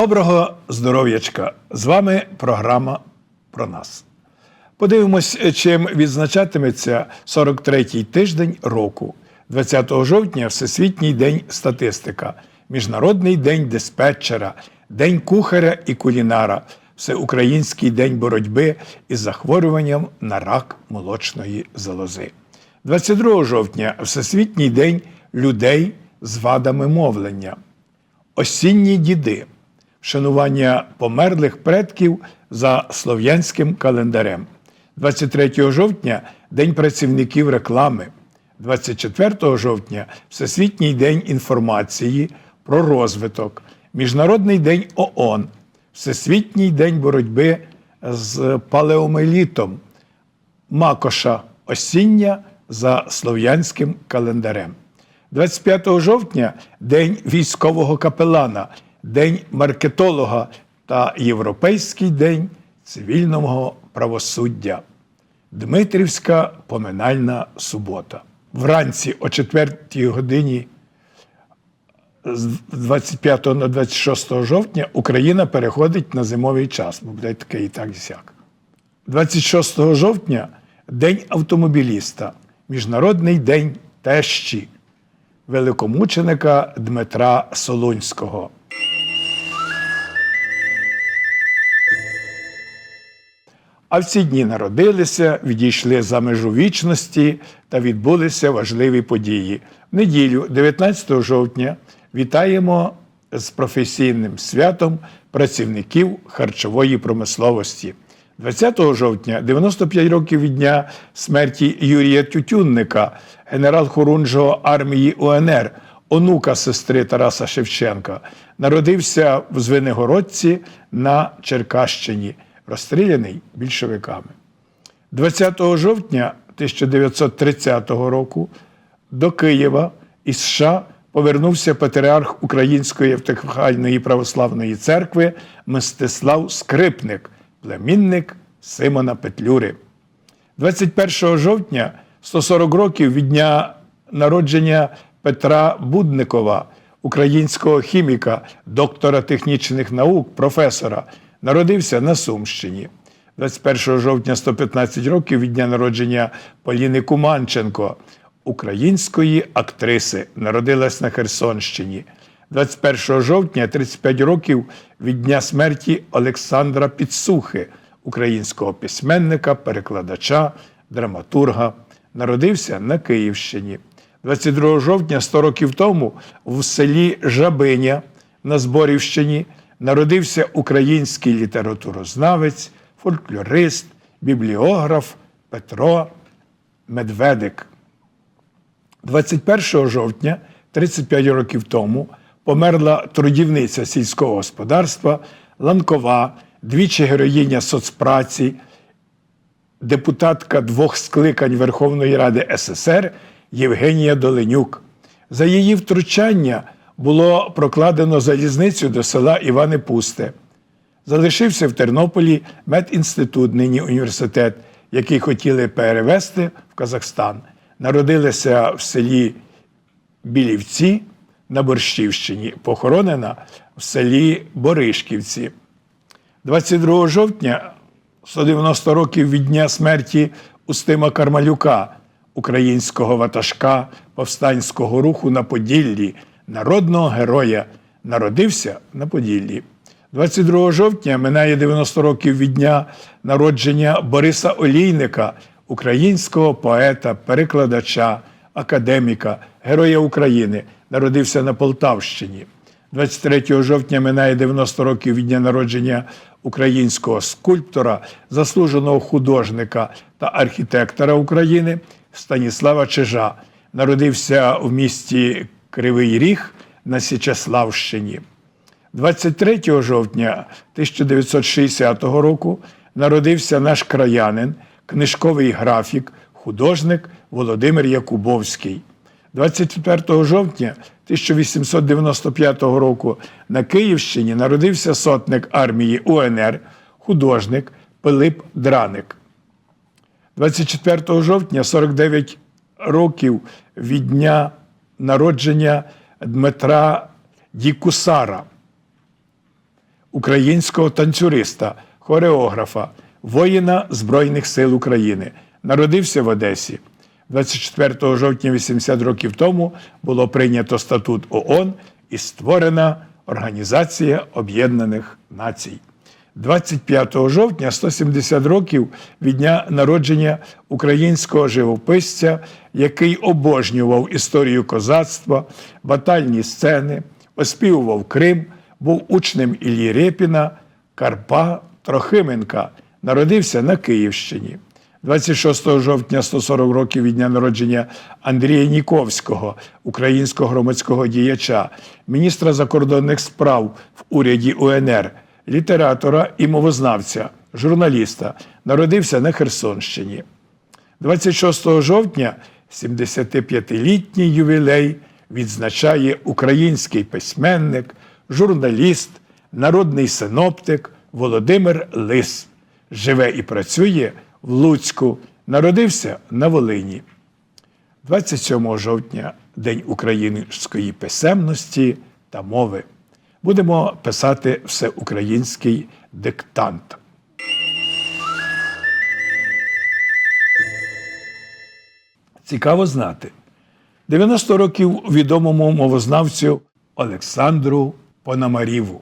Доброго здоров'ячка! З вами програма про нас. Подивимось, чим відзначатиметься 43-й тиждень року. 20 жовтня Всесвітній день статистика, Міжнародний день диспетчера, День кухаря і кулінара, Всеукраїнський день боротьби із захворюванням на рак молочної залози. 22 жовтня Всесвітній день людей з вадами мовлення. Осінні діди вшанування померлих предків за слов'янським календарем. 23 жовтня День працівників реклами. 24 жовтня Всесвітній день інформації про розвиток, Міжнародний день ООН, Всесвітній день боротьби з палеомелітом, Макоша осіння за слов'янським календарем. 25 жовтня День військового капелана, День маркетолога та Європейський день цивільного правосуддя. Дмитрівська поминальна субота. Вранці о 4 годині з 25 на 26 жовтня Україна переходить на зимовий час, буде таке і так сяк. 26 жовтня День автомобіліста, Міжнародний день тещі великомученика Дмитра Солунського. А в ці дні народилися, відійшли за межу вічності та відбулися важливі події. В неділю, 19 жовтня, вітаємо з професійним святом працівників харчової промисловості. 20 жовтня, 95 років від дня смерті Юрія Тютюнника, генерал-хорунжого армії УНР, онука сестри Тараса Шевченка, народився в Звенигородці на Черкащині, розстріляний більшовиками. 20 жовтня 1930 року до Києва із США повернувся патріарх Української Євтихальної православної церкви Мстислав Скрипник, племінник Симона Петлюри. 21 жовтня 140 років від дня народження Петра Будникова, українського хіміка, доктора технічних наук, професора, народився на Сумщині. 21 жовтня 115 років від дня народження Поліни Куманченко, української актриси, народилась на Херсонщині. 21 жовтня 35 років від дня смерті Олександра Підсухи, українського письменника, перекладача, драматурга, народився на Київщині. 22 жовтня 100 років тому в селі Жабиня на Зборівщині народився український літературознавець, фольклорист, бібліограф Петро Медведик. 21 жовтня, 35 років тому, померла трудівниця сільського господарства, ланкова, двічі героїня соцпраці, депутатка двох скликань Верховної Ради СССР Євгенія Доленюк. За її втручання було прокладено залізницю до села Іване Пусте. Залишився в Тернополі медінститут, нині університет, який хотіли перевести в Казахстан. Народилася в селі Білівці на Борщівщині, похоронена в селі Боришківці. 22 жовтня, 190 років від дня смерті Устима Кармалюка, українського ватажка повстанського руху на Поділлі, народного героя, народився на Поділлі. 22 жовтня минає 90 років від дня народження Бориса Олійника, українського поета, перекладача, академіка, героя України, народився на Полтавщині. 23 жовтня минає 90 років від дня народження українського скульптора, заслуженого художника та архітектора України Станіслава Чижа. Народився в місті Кривий Ріг на Січеславщині. 23 жовтня 1960 року народився наш краянин, книжковий графік, художник Володимир Якубовський. 24 жовтня 1895 року на Київщині народився сотник армії УНР, художник Пилип Драник. 24 жовтня 49 років від дня народження Дмитра Дікусара, українського танцюриста, хореографа, воїна Збройних сил України. Народився в Одесі. 24 жовтня 80 років тому було прийнято статут ООН і створена Організація Об'єднаних Націй. 25 жовтня 170 років від дня народження українського живописця, який обожнював історію козацтва, батальні сцени, оспівував Крим, був учнем Іллі Репіна, Карпа Трохименка, народився на Київщині. 26 жовтня 140 років від дня народження Андрія Ніковського, українського громадського діяча, міністра закордонних справ в уряді УНР, літератора і мовознавця, журналіста, народився на Херсонщині. 26 жовтня 75-літній ювілей відзначає український письменник, журналіст, народний синоптик Володимир Лис. Живе і працює в Луцьку, народився на Волині. 27 жовтня День української писемності та мови. Будемо писати всеукраїнський диктант. Цікаво знати. 90 років відомому мовознавцю Олександру Пономаріву.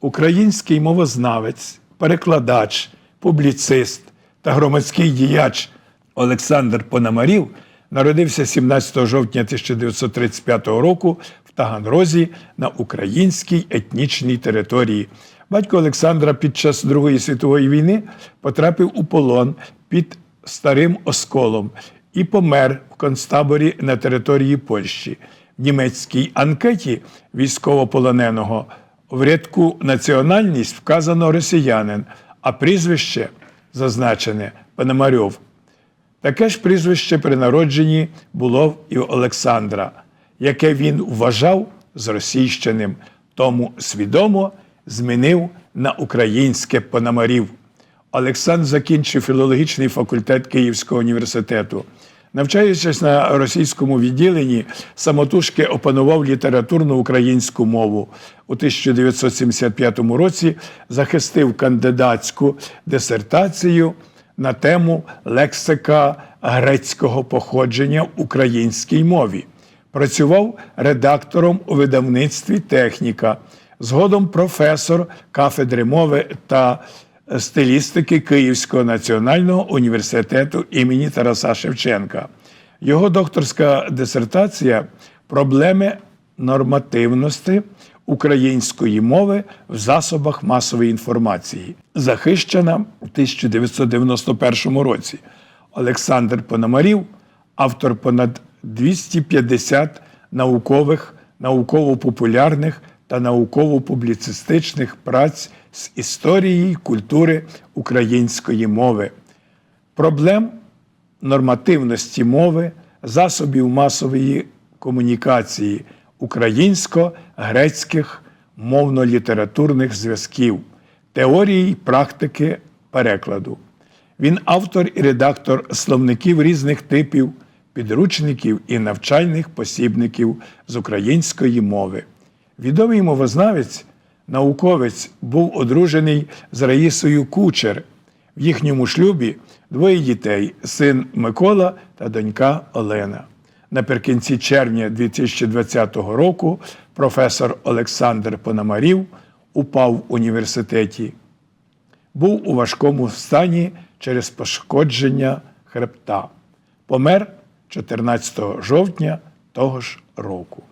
Український мовознавець, перекладач, публіцист та громадський діяч Олександр Пономарів народився 17 жовтня 1935 року Таганрозі на українській етнічній території. Батько Олександра під час Другої світової війни потрапив у полон під Старим Осколом і помер в концтаборі на території Польщі. В німецькій анкеті військовополоненого в рядку національність вказано росіянин, а прізвище зазначене Пономарьов. Таке ж прізвище при народженні було і Олександра, яке він вважав зросійщеним, тому свідомо змінив на українське Пономарів. Олександр закінчив філологічний факультет Київського університету. Навчаючись на російському відділенні, самотужки опанував літературну українську мову. У 1975 році захистив кандидатську дисертацію на тему лексика грецького походження в українській мові. Працював редактором у видавництві Техніка, згодом професор кафедри мови та стилістики Київського національного університету імені Тараса Шевченка. Його докторська дисертація Проблеми нормативності української мови в засобах масової інформації, захищена у 1991 році. Олександр Пономарів, автор понад 250 наукових, науково-популярних та науково-публіцистичних праць з історії культури української мови, проблем нормативності мови, засобів масової комунікації, українсько-грецьких мовно-літературних зв'язків, теорії й практики перекладу. Він автор і редактор словників різних типів, підручників і навчальних посібників з української мови. Відомий мовознавець, науковець був одружений з Раїсою Кучер. В їхньому шлюбі двоє дітей син Микола та донька Олена. Наприкінці червня 2020 року професор Олександр Пономарів упав в університеті. Був у важкому стані через пошкодження хребта. Помер 14 жовтня того ж року.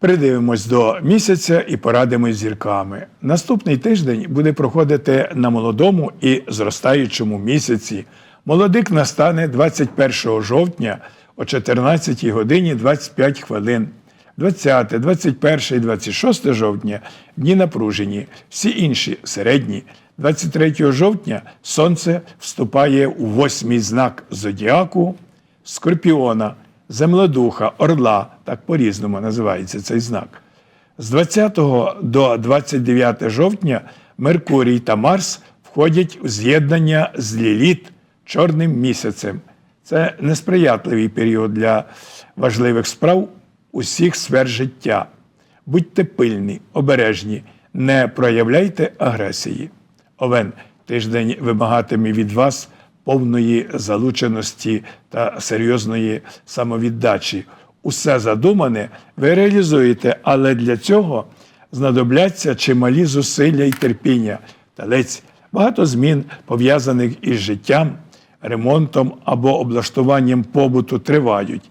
Придивимось до місяця і порадимось зірками. Наступний тиждень буде проходити на молодому і зростаючому місяці. Молодик настане 21 жовтня о 14 годині 25 хвилин. 20, 21 і 26 жовтня дні напружені, всі інші середні. 23 жовтня сонце вступає у восьмий знак зодіаку Скорпіона, земледуха, орла, так по-різному називається цей знак. З 20 до 29 жовтня Меркурій та Марс входять у з'єднання з Ліліт чорним місяцем. Це несприятливий період для важливих справ усіх сфер життя. Будьте пильні, обережні, не проявляйте агресії. Овен тиждень вимагатиме від вас повної залученості та серйозної самовіддачі. Усе задумане ви реалізуєте, але для цього знадобляться чималі зусилля і терпіння. Талець багато змін пов'язаних із життям, ремонтом або облаштуванням побуту тривають.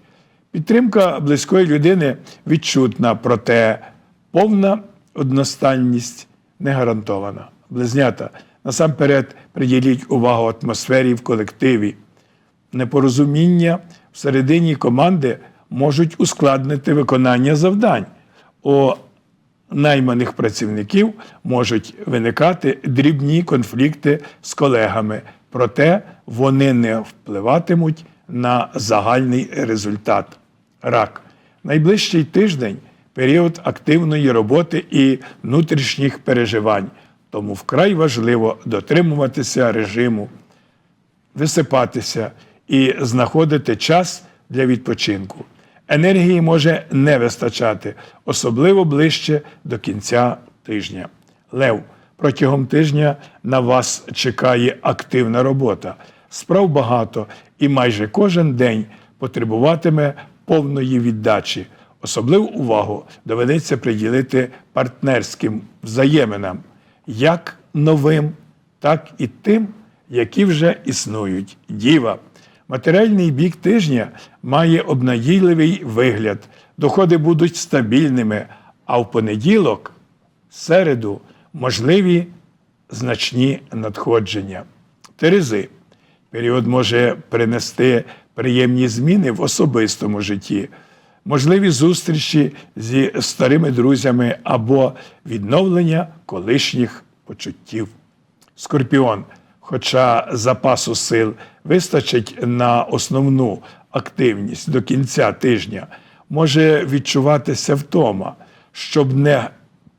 Підтримка близької людини відчутна, проте повна одностайність не гарантована. Близнята, насамперед приділіть увагу атмосфері в колективі. Непорозуміння всередині команди можуть ускладнити виконання завдань. У найманих працівників можуть виникати дрібні конфлікти з колегами, проте вони не впливатимуть на загальний результат. Рак. Найближчий тиждень період активної роботи і внутрішніх переживань, тому вкрай важливо дотримуватися режиму, висипатися і знаходити час для відпочинку. Енергії може не вистачати, особливо ближче до кінця тижня. Лев, протягом тижня на вас чекає активна робота. Справ багато, і майже кожен день потребуватиме повної віддачі. Особливу увагу доведеться приділити партнерським взаєминам, як новим, так і тим, які вже існують. Діва. Матеріальний бік тижня має обнадійливий вигляд, доходи будуть стабільними, а в понеділок, середу, можливі значні надходження. Терези. Період може принести приємні зміни в особистому житті, можливі зустрічі зі старими друзями або відновлення колишніх почуттів. Скорпіон, хоча запасу сил вистачить на основну активність до кінця тижня, може відчуватися втома. Щоб не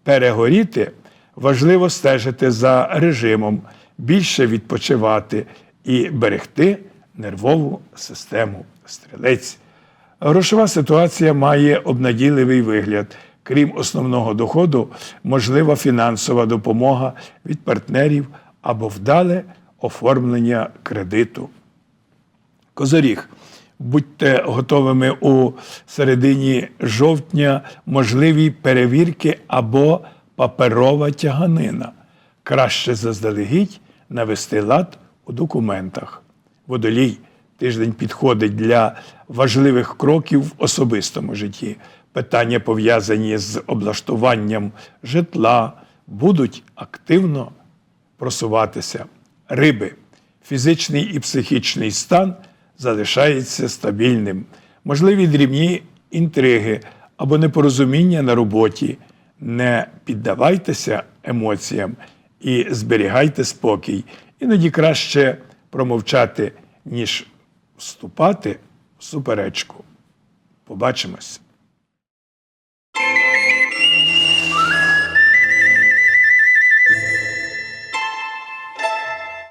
перегоріти, важливо стежити за режимом, більше відпочивати і берегти нервову систему стрілець. Грошова ситуація має обнадійливий вигляд. Крім основного доходу, можлива фінансова допомога від партнерів або вдале оформлення кредиту. Козоріг. Будьте готовими у середині жовтня можливі перевірки або паперова тяганина. Краще заздалегідь навести лад у документах. Водолій тиждень підходить для важливих кроків в особистому житті. Питання, пов'язані з облаштуванням житла, будуть активно просуватися. Риби, фізичний і психічний стан залишається стабільним. Можливі дрібні інтриги або непорозуміння на роботі. Не піддавайтеся емоціям і зберігайте спокій. Іноді краще промовчати, ніж вступати в суперечку. Побачимось.